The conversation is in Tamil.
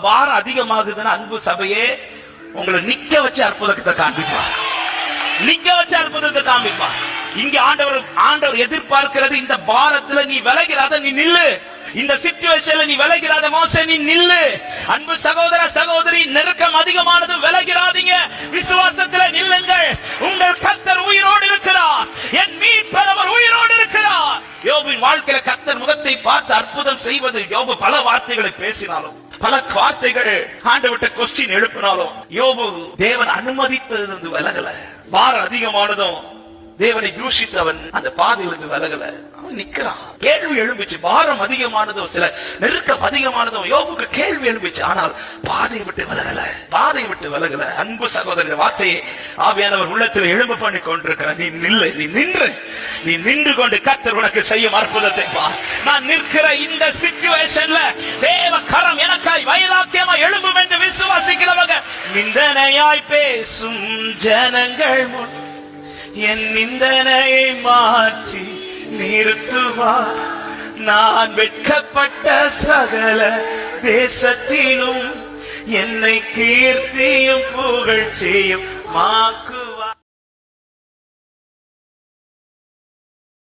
பாரம் அதிகமாகுதுன்னு அன்பு சபையே உங்களை நிக்க வச்சு அற்புதத்தை காண்பிப்பார். நிக்க வச்சு அற்புதத்தை காண்பிப்பார். இங்க ஆண்டவர் ஆண்டவர் எதிர்பார்க்கிறது இந்த பாரத்துல நீ விலகிறாத நீ நில்லு. இந்த சிச்சுவேஷன்ல நீ விலகிறாத மோச நீ நில்லு. அன்பு சகோதர சகோதரி நெருக்கம் அதிகமானது விலகிறாதீங்க. விசுவாசத்துல நில்லுங்கள். உங்கள் கத்தர் உயிரோடு இருக்கிறார். என் மீட்பர் அவர் உயிரோடு இருக்கிறார். யோபின் வாழ்க்கையில கத்தர் முகத்தை பார்த்து அற்புதம் செய்வது யோபு பல வார்த்தைகளை பேசினாலும். பல வார்த்தைகள் ஆண்டவிட்ட கொஸ்டின் எழுப்பினாலும் யோபு தேவன் அனுமதித்தது விலகல. பாரம் அதிகமானதும் தேவனை தூஷித்து அவன் அந்த பாதையிலிருந்து விலகல. அவன் நிக்கிறான். கேள்வி எழும்பிச்சு. பாரம் அதிகமானதும் சில நெருக்கம் அதிகமானதும் யோபுக்கு கேள்வி எழும்பிச்சு. ஆனால் பாதை விட்டு விலகல. பாதை விட்டு விலகல. அன்பு சகோதரர் வார்த்தையை ஆவியானவர் உள்ளத்தில் எழும்பு பண்ணி கொண்டிருக்கிற நீ நில்ல நீ நின்று நீ நின்று கொண்டு கத்தர் உனக்கு செய்யும் அற்புதத்தை பார். நான் நிற்கிற இந்த சிச்சுவேஷன் வைராக்கியமா எழும்பும் என்று விசுவாசிக்கிறவங்க. நிந்தனையாய் பேசும் ஜனங்கள் முன் என் நிந்தனையை மாற்றி நிறுத்துவார். நான் வெட்கப்பட்ட சகல தேசத்திலும் என்னை கீர்த்தியும் புகழ்ச்சியும் மாக்கு